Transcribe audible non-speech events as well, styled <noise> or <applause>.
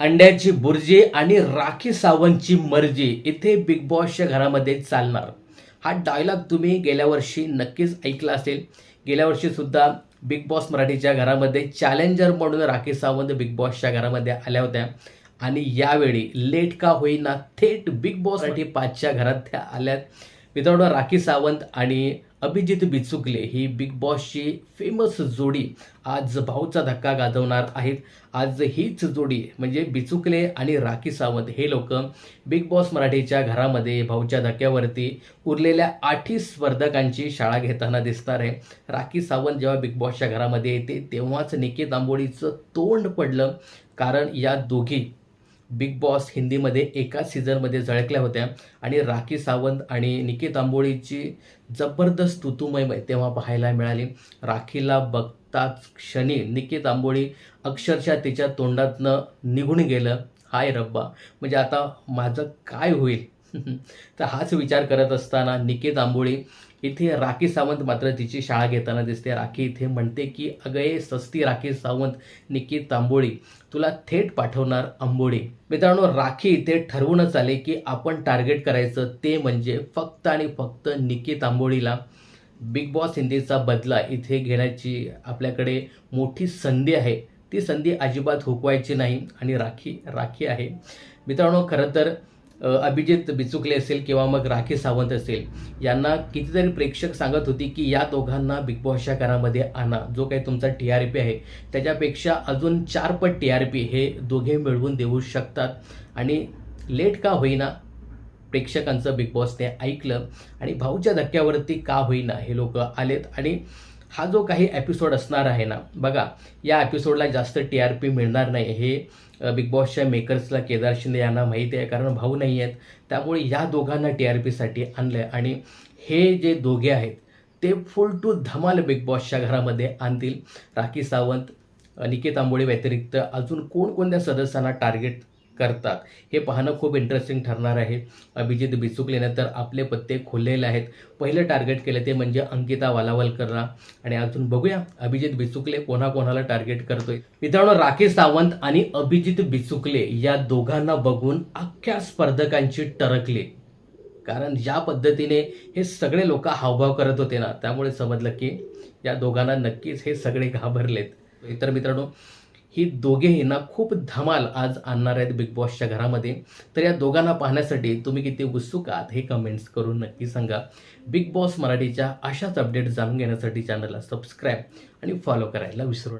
अंड्याची बुर्जी आणि राखी सावंतची मर्जी इथे बिग बॉसच्या घरामध्ये चालणार. हा डायलॉग तुम्ही गेल्या वर्षी नक्कीच ऐकला असेल. गेल्या वर्षीसुद्धा बिग बॉस मराठीच्या घरामध्ये चॅलेंजर म्हणून राखी सावंत बिग बॉसच्या घरामध्ये आल्या होत्या. आणि यावेळी लेट का होईना थेट बिग बॉस मराठी पाचच्या घरात त्या आल्यात. मित्रांनो राखी सावंत आणि अभिजित बिचुकले ही बिग बॉसची फेमस जोडी आज भाऊचा धक्का गाजवणार आहेत. आज हीच जोडी म्हणजे बिचुकले आणि राखी सावंत हे लोक बिग बॉस मराठीच्या घरामध्ये भाऊच्या धक्क्यावरती उरलेल्या आठी स्पर्धकांची शाळा घेताना दिसणार आहे. राखी सावंत जेव्हा बिग बॉसच्या घरामध्ये येते तेव्हाच निकेत आंबोळीचं तोंड पडलं. कारण या दोघी बिग बॉस हिंदीमध्ये एकाच सीझनमध्ये झळकल्या होत्या. आणि राखी सावंत आणि निकेत आंबोळीची जबरदस्त तुतुमय तेव्हा पाहायला मिळाली. राखीला बघताच क्षणी निकेत आंबोळी अक्षरशः तिच्या तोंडातनं निघून गेलं. हाय रब्बा म्हणजे आता माझं काय होईल? <laughs> तर हाच विचार करत असताना निकेत आंबोळी इथे राखी सावंत मात्र तिची शाळा घेताना दिसते. राखी इथे म्हणते की अगं ए सस्ती राखी सावंत निकी तांबोळी तुला थेट पाठवणार आंबोळी. मित्रांनो राखी इथे ठरवूनच आले की आपण टार्गेट करायचं ते म्हणजे फक्त आणि फक्त निकी तांबोळीला बिग बॉस हिंदीचा बदला इथे घेण्याची आपल्याकडे मोठी संधी आहे. ती संधी अजिबात हुकवायची नाही आणि राखी राखी आहे. मित्रांनो खरं तर अभिजित बिचुकले असेल किंवा मग राखी सावंत असेल यांना कितीतरी प्रेक्षक सांगत होती की या दोघांना बिग बॉसच्या घरामध्ये आणा. जो काही तुमचा टी आर पी आहे त्याच्यापेक्षा अजून चार पट टी आर पी हे दोघे मिळवून देऊ शकतात. आणि लेट का होईना प्रेक्षकांचं बिग बॉसने ऐकलं आणि भाऊच्या धक्क्यावरती का होईना हे लोक आलेत. आणि हा जो काही एपिसोड असणार आहे ना बघा या एपिसोडला जास्त टी आर पी मिळणार नाही. हे बिग बॉसच्या मेकर्सला केदार शिंदे यांना माहिती आहे कारण भाऊ नाही आहेत. त्यामुळे या दोघांना टी आर पीसाठी आणलं आहे आणि हे जे दोघे आहेत ते फुल टू धमाल बिग बॉसच्या घरामध्ये आणतील. राखी सावंत निकेत आंबोळे व्यतिरिक्त अजून कोणकोणत्या सदस्यांना टार्गेट करतात. हे पाहणं खूप इंटरेस्टिंग ठरणार आहे. अभिजित बिचुकलेनं तर आपले पत्ते खोललेले आहेत. पहिलं टार्गेट केलं ते म्हणजे अंकिता वालावलकरला. आणि अजून बघूया अभिजित बिचुकले कोणाकोणाला टार्गेट करतोय. मित्रांनो राकेश सावंत आणि अभिजित बिचुकले या दोघांना बघून अख्ख्या स्पर्धकांची टरकली. कारण ज्या पद्धतीने हे सगळे लोक हावभाव करत होते ना. त्यामुळे समजलं की या दोघांना नक्कीच हे सगळे घाबरलेत. तर मित्रांनो ही दोघेही ना खूप धमाल आज आणणार आहेत बिग बॉसच्या घरामध्ये. तर या दोघांना पाहण्यासाठी तुम्ही किती उत्सुक आहात हे कमेंट्स करून नक्की सांगा. बिग बॉस मराठीच्या अशाच अपडेट जाणून घेण्यासाठी चॅनलला सबस्क्राईब आणि फॉलो करायला विसरू